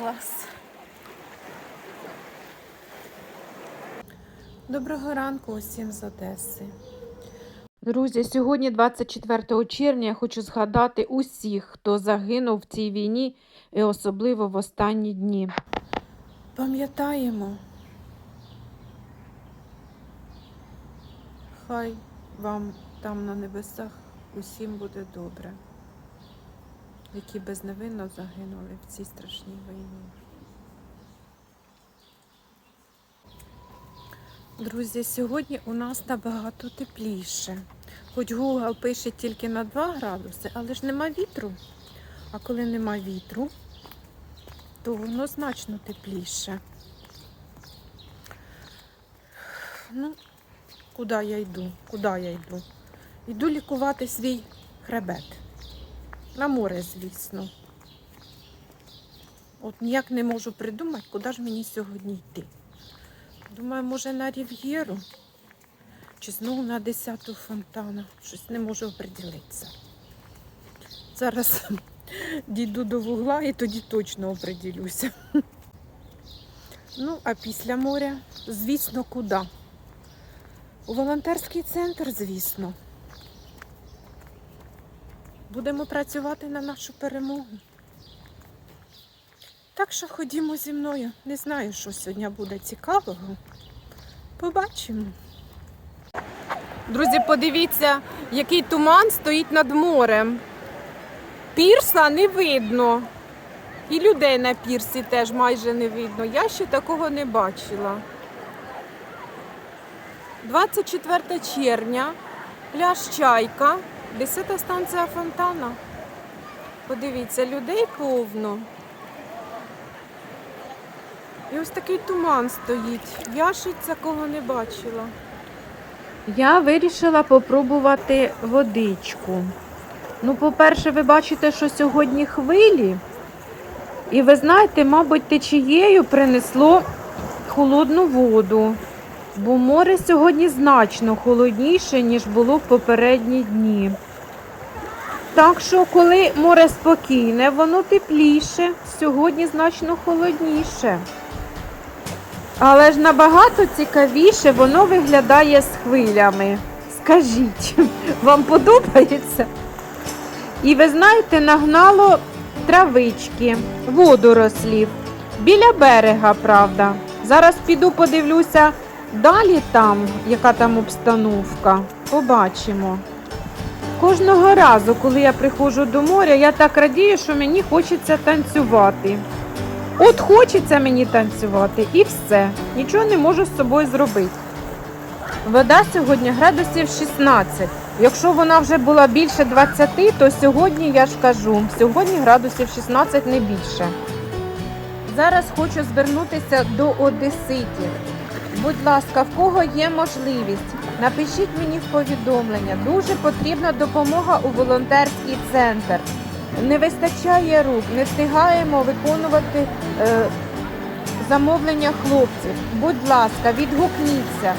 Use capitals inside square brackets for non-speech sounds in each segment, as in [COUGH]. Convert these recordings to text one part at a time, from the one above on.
Клас. Доброго ранку усім з Одеси. Друзі, сьогодні, 24 червня, я хочу згадати усіх, хто загинув в цій війні, і особливо в останні дні. Пам'ятаємо. Хай вам там на небесах усім буде добре, які безневинно загинули в цій страшній війні. Друзі, сьогодні у нас набагато тепліше. Хоч Google пише тільки на 2 градуси, але ж нема вітру. А коли нема вітру, то воно значно тепліше. Ну, куди я йду? Куди я йду? Йду лікувати свій хребет. На море, звісно. От ніяк не можу придумати, куди ж мені сьогодні йти. Думаю, може на Рів'єру чи знову на 10-ту фонтану. Щось не можу оприділитися. Зараз [LAUGHS] дійду до вугла і тоді точно оприділюся. Ну, а після моря, звісно, куди? У волонтерський центр, звісно. Будемо працювати на нашу перемогу. Так що ходімо зі мною. Не знаю, що сьогодні буде цікавого. Побачимо. Друзі, подивіться, який туман стоїть над морем. Пірса не видно. І людей на пірсі теж майже не видно. Я ще такого не бачила. 24 червня, пляж Чайка, 10 станція фонтана. Подивіться, людей повно. І ось такий туман стоїть. Я ще такого не бачила. Я вирішила попробувати водичку. Ну, по-перше, ви бачите, що сьогодні хвилі. І ви знаєте, мабуть, течією принесло холодну воду. Бо море сьогодні значно холодніше, ніж було в попередні дні. Так що, коли море спокійне, воно тепліше, сьогодні значно холодніше. Але ж набагато цікавіше воно виглядає з хвилями. Скажіть, [LAUGHS] вам подобається? І ви знаєте, нагнало травички, водорослів. Біля берега, правда. Зараз піду подивлюся далі там, яка там обстановка. Побачимо. Кожного разу, коли я приходжу до моря, я так радію, що мені хочеться танцювати. От хочеться мені танцювати і все. Нічого не можу з собою зробити. Вода сьогодні градусів 16. Якщо вона вже була більше 20, то сьогодні, я ж кажу, сьогодні градусів 16 не більше. Зараз хочу звернутися до одеситів. Будь ласка, в кого є можливість, напишіть мені в повідомлення. Дуже потрібна допомога у волонтерський центр. Не вистачає рук, не встигаємо виконувати е, замовлення хлопців. Будь ласка, відгукніться.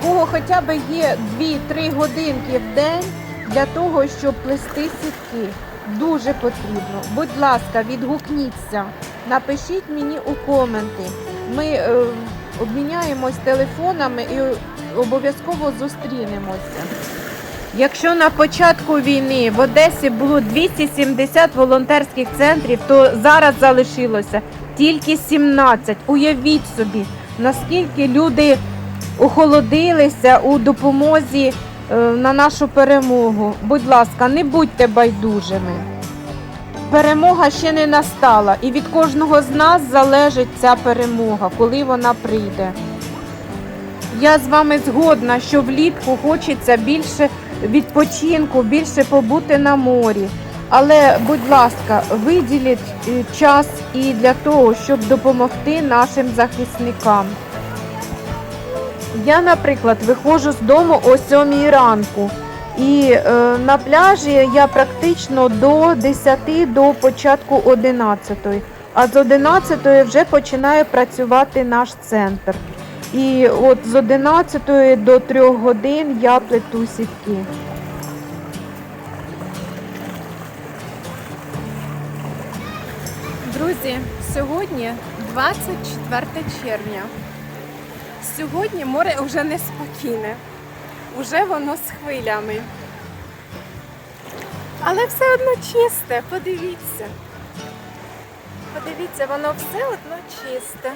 В кого хоча б є 2-3 годинки в день для того, щоб плести сітки. Дуже потрібно. Будь ласка, відгукніться. Напишіть мені у коменти. Ми е, обміняємось телефонами і обов'язково зустрінемося. Якщо на початку війни в Одесі було 270 волонтерських центрів, то зараз залишилося тільки 17. Уявіть собі, наскільки люди охолодилися у допомозі е, на нашу перемогу. Будь ласка, не будьте байдужими. Перемога ще не настала, і від кожного з нас залежить ця перемога, коли вона прийде. Я з вами згодна, що влітку хочеться більше відпочинку, більше побути на морі. Але, будь ласка, виділіть е, час і для того, щоб допомогти нашим захисникам. Я, наприклад, виходжу з дому о 7 ранку. І е, на пляжі я практично до 10 до початку 11. А з 11 вже починає працювати наш центр. І от з 11 до 3 годин я плету сітки. Друзі, сьогодні 24 червня. Сьогодні море вже не спокійне, уже воно з хвилями. Але все одно чисте, подивіться. Подивіться, воно все одно чисте.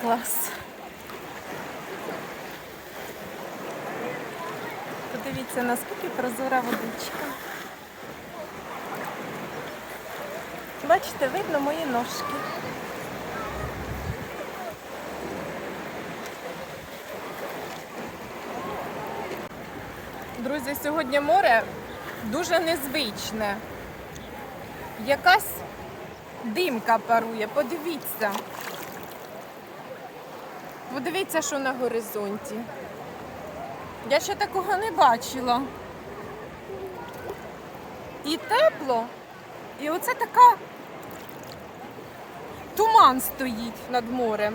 Клас. Подивіться, наскільки прозора водичка. Бачите, видно мої ножки. Друзі, сьогодні море дуже незвичне. Якась димка парує, подивіться. Подивіться, що на горизонті. Я ще такого не бачила. І тепло, і оце така туман стоїть над морем.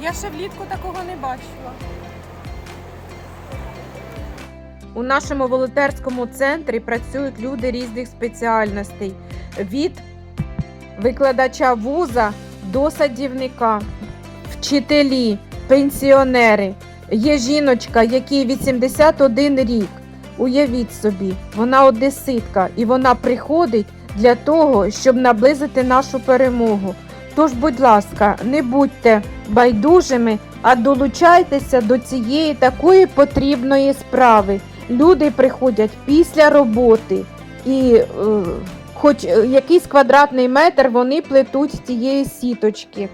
Я ще влітку такого не бачила. У нашому волонтерському центрі працюють люди різних спеціальностей від викладача вуза до садівника, вчителі, пенсіонери. Є жіночка, якій 81 рік. Уявіть собі, вона одеситка і вона приходить для того, щоб наблизити нашу перемогу. Тож, будь ласка, не будьте байдужими, а долучайтеся до цієї такої потрібної справи. Люди приходять після роботи і е, хоч е, якийсь квадратний метр вони плетуть з цієї сіточки.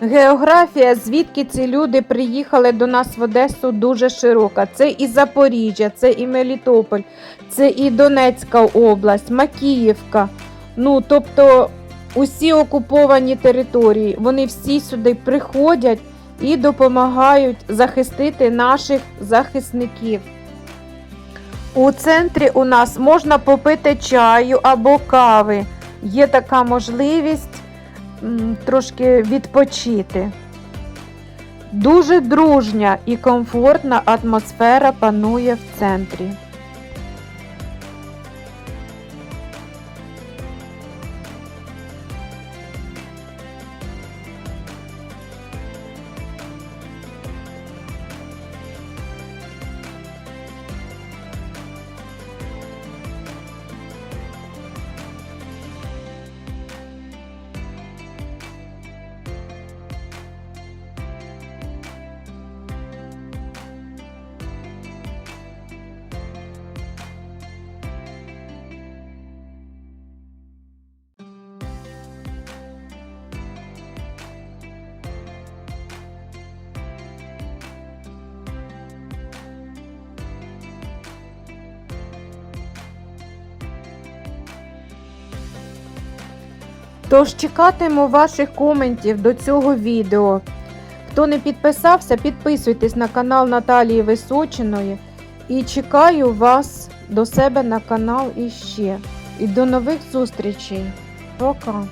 Географія, звідки ці люди приїхали до нас в Одесу, дуже широка. Це і Запоріжжя, це і Мелітополь, це і Донецька область, Макіївка. Ну, тобто усі окуповані території, вони всі сюди приходять і допомагають захистити наших захисників. У центрі у нас можна попити чаю або кави. Є така можливість трошки відпочити. Дуже дружня і комфортна атмосфера панує в центрі. Тож чекатиму ваших коментів до цього відео. Хто не підписався, підписуйтесь на канал Наталії Височиної і чекаю вас до себе на канал іще. І до нових зустрічей. Пока!